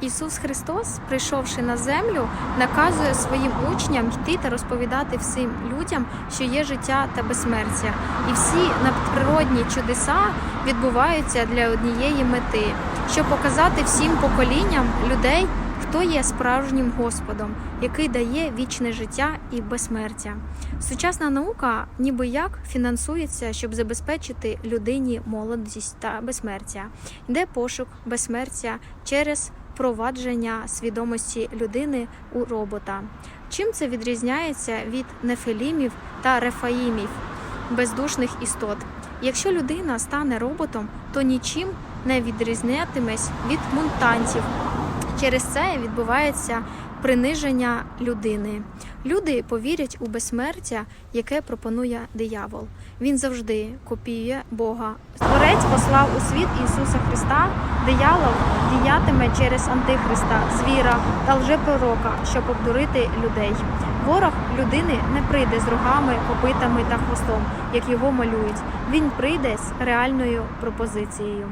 Ісус Христос, прийшовши на землю, наказує своїм учням йти та розповідати всім людям, що є життя та безсмертя. І всі надприродні чудеса відбуваються для однієї мети, щоб показати всім поколінням людей, хто є справжнім Господом, який дає вічне життя і безсмертя. Сучасна наука ніби як фінансується, щоб забезпечити людині молодість та безсмертя. Йде пошук безсмертя через впровадження свідомості людини у робота. Чим це відрізняється від нефелімів та рефаїмів, бездушних істот? Якщо людина стане роботом, то нічим не відрізнятимесь від мутантів. Через це відбувається приниження людини. Люди повірять у безсмертя, яке пропонує диявол. Він завжди копіює Бога. Творець послав у світ Ісуса Христа, диявол діятиме через антихриста, звіра та лжепророка, щоб обдурити людей. Ворог людини не прийде з рогами, копитами та хвостом, як його малюють. Він прийде з реальною пропозицією.